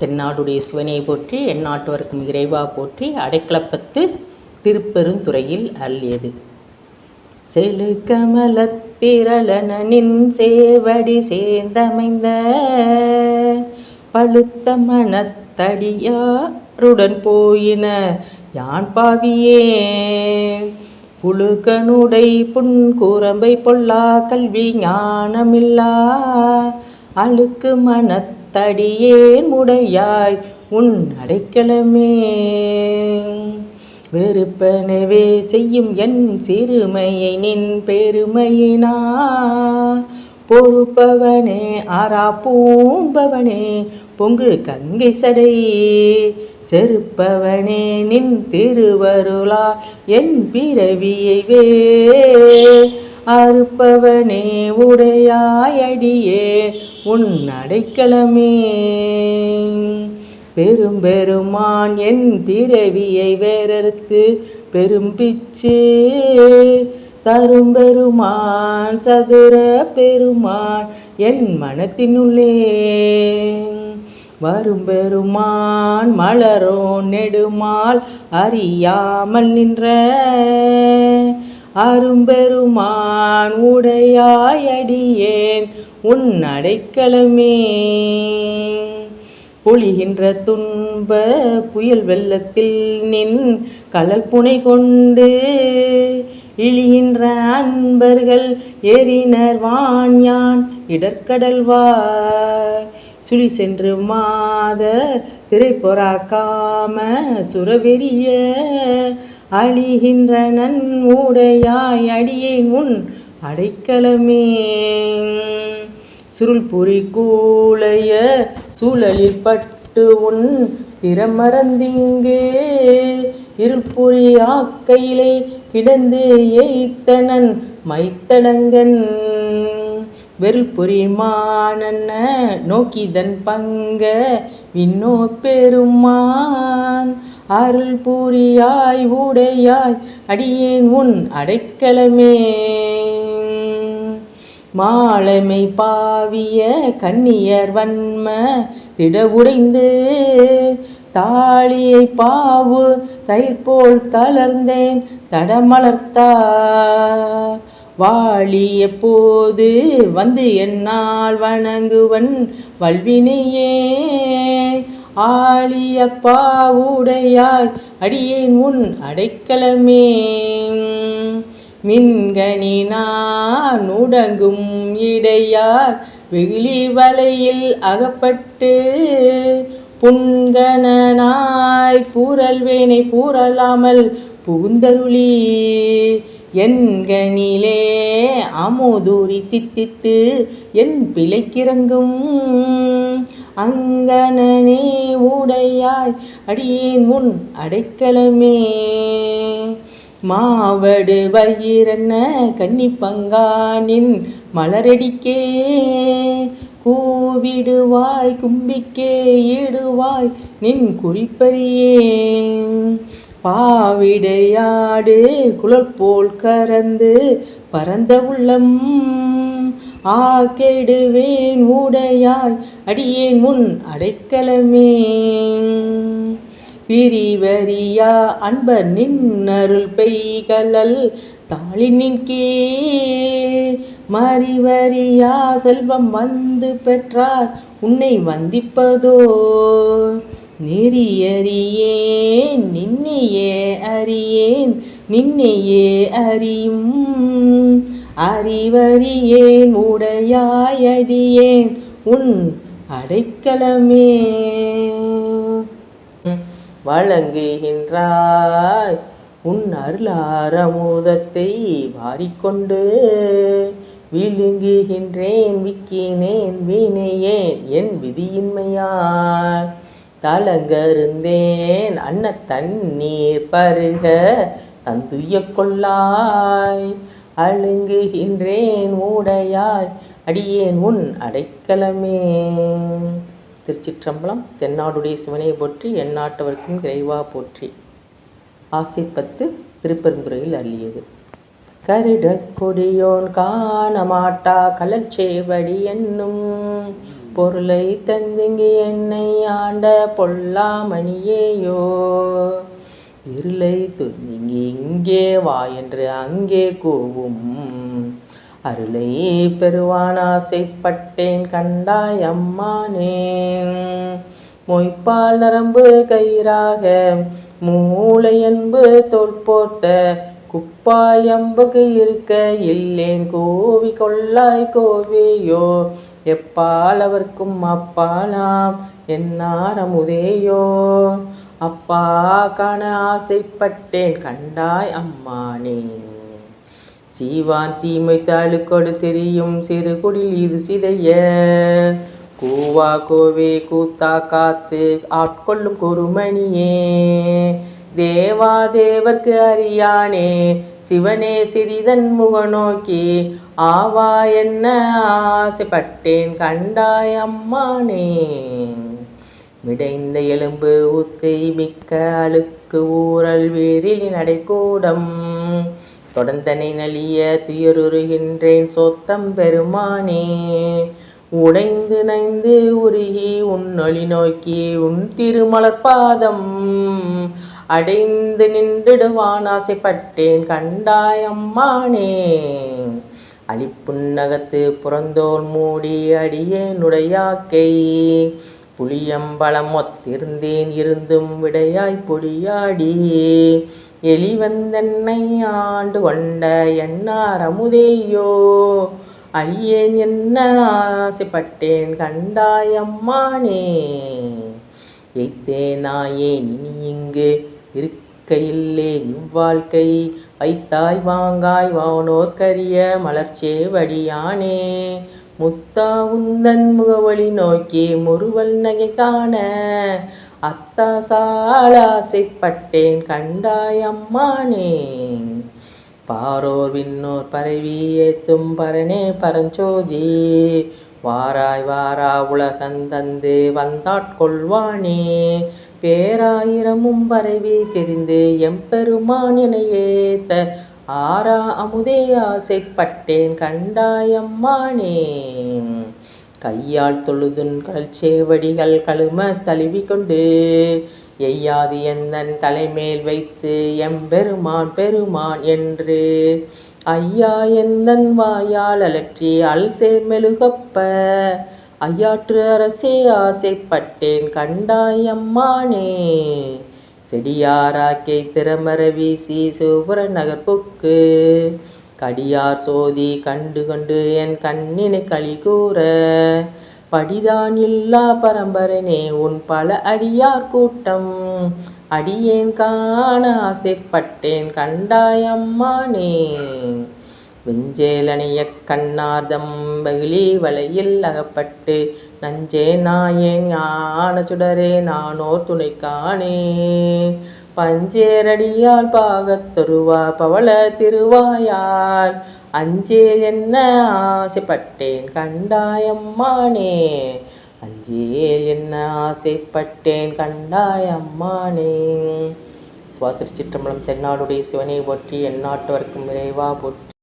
தென்னாடுடைய சிவனை போற்றி எந்நாட்டவர்க்கும் இறைவா போற்றி அடைக்கலப்பத்து திருப்பெருந்துறையில் அள்ளியது. செழுக்கமலத்திரளனின் சேவடி சேர்ந்தமைந்த பழுத்த மனத்தடியாருடன் போயின யான் பாவியே. புழுகனுடை புன்கூரம்பை பொல்லா கல்வி ஞானமில்லா அழுக்கு மனத் தடியேன் முடையாய் உன் அடைக்கலமே. வெறுப்பனவே செய்யும் என் சிறுமையை நின் பெருமையினா. பொறுப்பவனே ஆறா பூம்பவனே பொங்கு கங்கை சடை. செருப்பவனே நின் திருவருளா என் பிறவியை வே. அறுப்பவனே உடையாயடியே உன் அடைக்கலமே பெரும் பெருமான் என் பிறவியை வேறறுத்து பெரும் பிச்சு. தரும் பெருமான் சதுர பெருமான் என் மனத்தினுள்ளே. வரும் பெருமான் மலரோ நெடுமால் அறியாமல் நின்ற அரும்பெருமான் உடையாயடியேன் உன் அடைக்கலமே. பொழிகின்ற துன்ப புயல் வெள்ளத்தில் நின் கலல் புனை கொண்டு இழிகின்ற அன்பர்கள் ஏறினர் வான்யான் இடர்கடல்வார் சுழி சென்று மாத திரைப்பொறாக்காம சுரவெறிய அழிகின்ற நன் உடையாய் அடியேன் உன் அடைக்கலமே. சுருள் புரி கூளைய சூழலில் பட்டு உன் திறமறந்திங்கே. இருள்புரி ஆக்கையிலே கிடந்து எய்த்தனன் மைத்தடங்கன். வெறுப்புரி மானன்ன நோக்கிதன் பங்க விண்ணோ பெருமான். அருள் பூரியாய் ஊடையாய் அடியேன் உன் அடைக்கலமே. மாலைமை பாவிய கன்னியர் வன்ம திடவுடைந்து தாளியை பாவு தயிர் போல் தளர்ந்தேன் தடமலர்த்தா. வாழி எப்போது வந்து என்னால் வணங்குவன் வல்வினையே. ஆழியப்பா உடையாய் அடியேன் உன் அடைக்கலமே. மின்கனி நான் உடங்கும் இடையார் வெகுளி வலையில் அகப்பட்டு புன்கணனாய் பூரல்வேனை பூரலாமல் புகுந்தருளி. என்கனிலே அமுதூரி தித்தித்து என் பிழைக்கிறங்கும் அங்கன உடையாய் அடியேன் முன் அடைக்கலமே. மாவடு வயிறன்ன கன்னி பங்கானின் மலரடிக்கே. கூவிடுவாய் கும்பிக்கே ஈடுவாய் நின் குறிப்பறியே. பாவிடையாடு குழல் போல் கறந்து பரந்த உள்ளம். ஆக்கெடுவேன் உடையாய் அடியேன் முன் அடைக்கலமே. பிரிவரியா அன்பர் நின்னருள் பெய்கலல் தாளினின்கே மறிவரியா செல்வம் வந்து பெற்றார் உன்னை வந்திப்பதோ. நெறியறியேன் நின்னையே அறியேன் நின்னையே அறியும். அறிவறியேன் உடையாயடியேன் உன் அடைக்கலமே. வழங்குகின்றாய் உன் அருளாரமுதத்தை வாரிக்கொண்டு விழுங்குகின்றேன் விக்கினேன் வீணையேன் என் விதியின்மையால். தலங்கருந்தேன் அன்ன தண்ணீர் பருக தந்துய கொள்ளாய். அழுங்குகின்றேன் ஊடையாய். அடியேன் உன் அடைக்கலமே. திருச்சிற்றம்பலம் தென்னாடுடைய சிவனை போற்றி எந்நாட்டவர்க்கும் இறைவா போற்றி. ஆசைப்பத்து திருப்பெருந்துறையில் அள்ளியது கருட கொடியோன் காணமாட்டா கலல் சேவடி என்னும் பொருளை தந்திங்கு என்னை ஆண்ட பொல்லாமணியேயோ. இருளை துன் இங்கே வா என்று அங்கே கூவும். அருளை பெறுவான் ஆசைப்பட்டேன் கண்டாய் அம்மானே. மொய்ப்பால் நரம்பு கயிறாக மூளை அன்பு தோற்போர்த்த குப்பாயம்புக்கு இருக்க இல்லேன் கோவி கொள்ளாய் கோவியோ. எப்பால் அவர்க்கும் அப்பாலாம் என்னாரமுதேயோ அப்பா காண ஆசைப்பட்டேன் கண்டாய் அம்மா நீ சீவான் தீமை தாளுக்கொடு தெரியும் சிறு குடில் இது சிதைய. கூவா கோவே கூத்தா காத்து ஆட்கொள்ளும் குருமணியே. தேவா தேவர்க்கு அறியானே சிவனே சிறிதன் முக நோக்கி ஆவா என்ன ஆசைப்பட்டேன் கண்டாய் அம்மானே. விடைந்த எலும்பு ஊக்கை மிக்க அழுக்கு ஊரல் வேரில் நடைக்கூடம் தொடர்ந்தனை நலிய துயருகின்றேன் சொத்தம் பெருமானே உடைந்து நைந்து உருகி உன்னொளி நோக்கி உன் திருமலர் பாதம். அடைந்து நின்றுடுவான் ஆசைப்பட்டேன் கண்டாய் அம்மானே. அலிப்புன்னகத்து புறந்தோல் மூடி அடியேனுடையாக்கை புளியம்பழம் ஒத்திருந்தேன் இருந்தும் விடையாய் பொடியாடி. எலிவந்தென்னை ஆண்டு கொண்ட என்னார் அமுதேயோ? அழியேன் என்ன ஆசைப்பட்டேன் கண்டாயம்மானே? அம்மானே எய்த்தே நாயேன் இனி இங்கு இருக்கையில்லே இவ்வாழ்க்கை வைத்தாய் வாங்காய் வானோர்க்கரிய மலர்ச்சேவடியானே? முத்தா உந்தன் முகவழி நோக்கி முறுவல் நகை காண. அத்தா சாலாசைப்பட்டேன் கண்டாய் அம்மானே பாரோர் விண்ணோர் பரவி ஏத்தும் பரனே பரஞ்சோதி. வாராய் வாரா உலகந்தந்து வந்தாட்கொள்வானே பேராயிரமும் பரவி தெரிந்து எம்பெருமான் என ஏத்த ஆரா அமுதே ஆசைப்பட்டேன் கண்டாயம்மானே கையால் தொழுதுன் கல்சேவடிகள் கழும தழுவி கொண்டு எய்யாது எந்தன் தலைமேல் வைத்து எம்பெருமான் பெருமான் என்று. ஐயா எந்தன் வாயால் அலற்றி அல்சேர் மெழுகப்ப ஐயாற்று அரசே ஆசைப்பட்டேன் கண்டாயம்மானே செடியாராக்கை திறமர வீசி சிவபுர நகர்ப்புக்கு. கடியார் சோதி கண்டு கொண்டு என் கண்ணினை களி கூற. படிதான் இல்லா பரம்பரனே உன் பல அடியார் கூட்டம். அடியேன் காண ஆசைப்பட்டேன் கண்டாயம்மானே அம்மானே கண்ணார்தம் பகிலி வலையில் அகப்பட்டு நஞ்சே நாயேன் ஞான சுடரே நானோர் துணை காணே பஞ்சேரடியால் பாகத்தொருவா பவள திருவாயால் அஞ்சே என்ன ஆசைப்பட்டேன் கண்டாயம்மானே. அஞ்சேல் என்ன ஆசைப்பட்டேன் கண்டாயம்மானே. சுவா திருச்சிற்றம்பலம் தென்னாடுடைய சிவனை போற்றி எந்நாட்டவர்க்கும் விரைவா போற்றி.